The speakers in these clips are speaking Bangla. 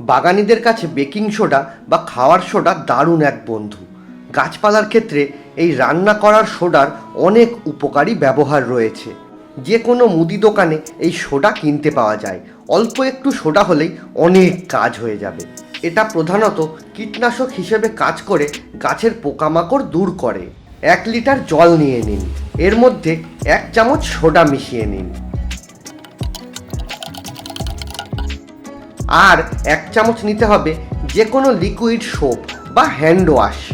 বাগানিদের কাছে বেকিং সোডা বা খাওয়ার সোডা দারুণ এক বন্ধু। গাছপালার ক্ষেত্রে এই রান্না করার সোডার অনেক উপকারী ব্যবহার রয়েছে। যে কোনো মুদি দোকানে এই সোডা কিনতে পাওয়া যায়। অল্প একটু সোডা হলেই অনেক কাজ হয়ে যাবে। এটা প্রধানত কীটনাশক হিসেবে কাজ করে গাছের পোকামাকড় দূর করে। এক লিটার জল নিয়ে নিন। এর মধ্যে এক চামচ সোডা মিশিয়ে নিন। আর এক চামচ নিতে হবে যে কোনো লিকুইড সোপ বা হ্যান্ড ওয়াশ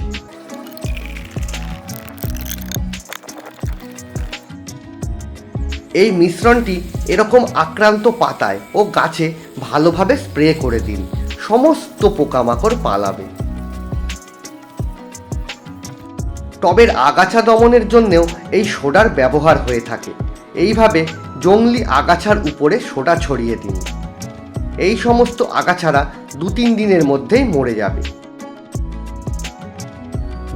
এই মিশ্রণটি এরকম আক্রান্ত পাতায় ও গাছে ভালোভাবে স্প্রে করে দিন। সমস্ত পোকামাকড় পালাবে। টবের আগাছা দমনের জন্যেও এই সোডার ব্যবহার হয়ে থাকে। এইভাবে জংলি আগাছার উপরে সোডা ছড়িয়ে দিন। এই সমস্ত আগাছারা দু তিন দিনের মধ্যেই মরে যাবে।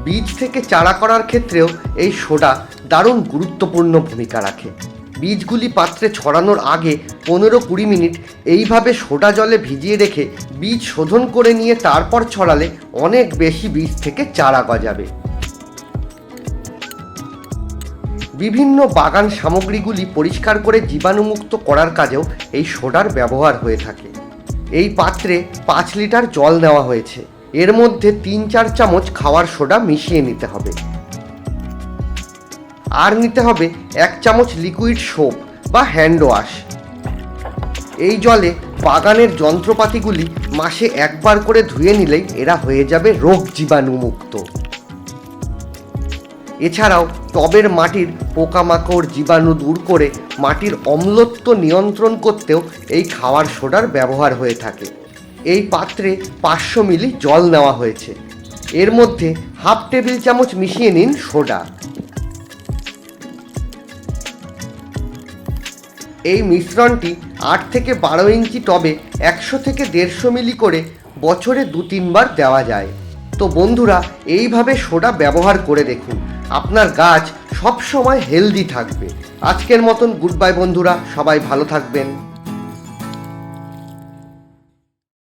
বীজ থেকে চারা করার ক্ষেত্রেও এই সোডা দারুণ গুরুত্বপূর্ণ ভূমিকা রাখে। বীজগুলি পাত্রে ছড়ানোর আগে পনেরো কুড়ি মিনিট এইভাবে সোডা জলে ভিজিয়ে রেখে বীজ শোধন করে নিয়ে তারপর ছড়ালে অনেক বেশি বীজ থেকে চারা গজাবে। বিভিন্ন বাগান সামগ্রীগুলি পরিষ্কার করে জীবাণুমুক্ত করার কাজেও এই সোডার ব্যবহার হয়ে থাকে। এই পাত্রে পাঁচ লিটার জল দেওয়া হয়েছে। এর মধ্যে তিন চার চামচ খাওয়ার সোডা মিশিয়ে নিতে হবে। আর নিতে হবে এক চামচ লিকুইড সোপ বা হ্যান্ড ওয়াশ এই জলে বাগানের যন্ত্রপাতিগুলি মাসে একবার করে ধুয়ে নিলেই এরা হয়ে যাবে রোগ জীবাণুমুক্ত। এছাড়াও টবের মাটির পোকামাকড় জীবাণু দূর করে মাটির অম্লত্ব নিয়ন্ত্রণ করতেও এই খাওয়ার সোডার ব্যবহার হয়ে থাকে। এই পাত্রে পাঁচশো মিলি জল নেওয়া হয়েছে। এর মধ্যে হাফ টেবিল চামচ মিশিয়ে নিন সোডা। এই মিশ্রণটি আট থেকে বারো ইঞ্চি টবে একশো থেকে দেড়শো মিলি করে বছরে দু তিনবার দেওয়া যায়। তো বন্ধুরা, এইভাবে সোডা ব্যবহার করে দেখুন। আপনার গাছ সবসময় হেলদি থাকবে। আজকের মতন গুড বাই বন্ধুরা সবাই ভালো থাকবেন।